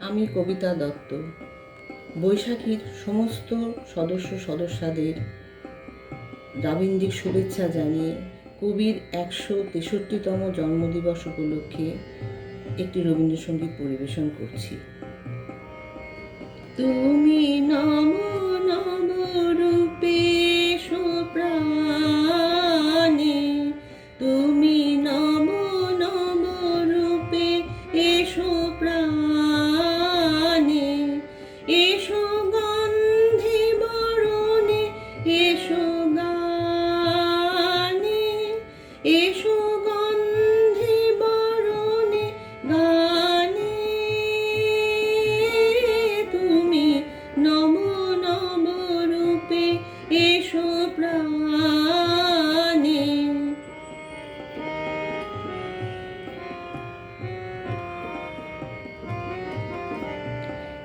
আমি কবিতা দত্ত। বৈশাখীর সমস্ত সদস্য সদস্যদের রাবীন্দ্রিক শুভেচ্ছা জানিয়ে কবির একশো তেষট্টিতম জন্মদিবস উপলক্ষে একটি রবীন্দ্রসঙ্গীত পরিবেশন করছি। তুমি নম নম রূপে প্রাণে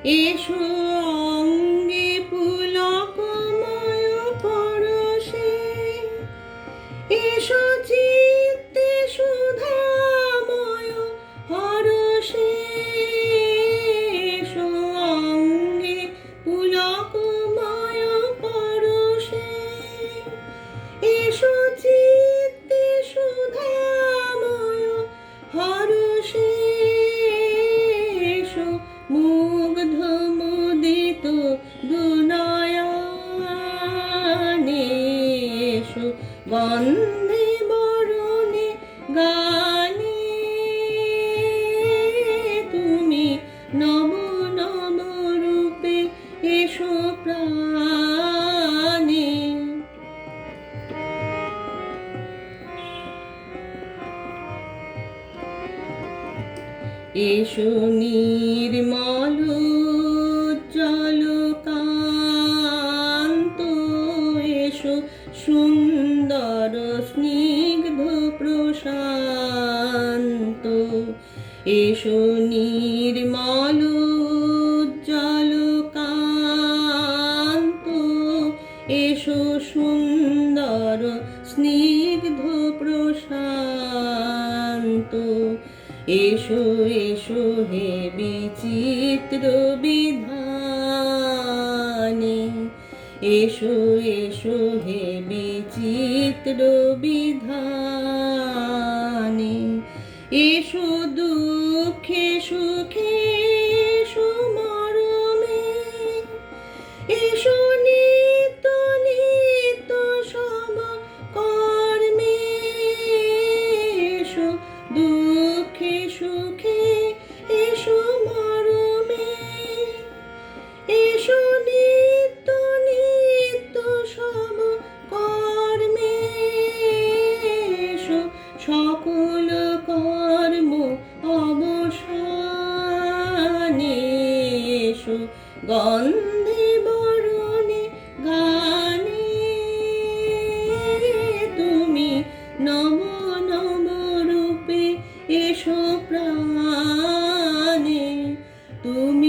এসো অঙ্গে গন্ধে বরণে গানে তুমি নব নব রূপে এসো প্রাণে। এসো নির্মল সুন্দর স্নিগ্ধ প্রশান্ত। এসো নির্মল জল কান্ত। এসো সুন্দর স্নিগ্ধ প্রশান্ত। এসো এসো হে বিচিত্র বিধানে। এসো এসো হে বিচিত্র বিধানে। এসো দুঃখে সুখে এসো গন্ধে বরণে গানে তুমি নম নম রূপে এসো প্রাণে। তুমি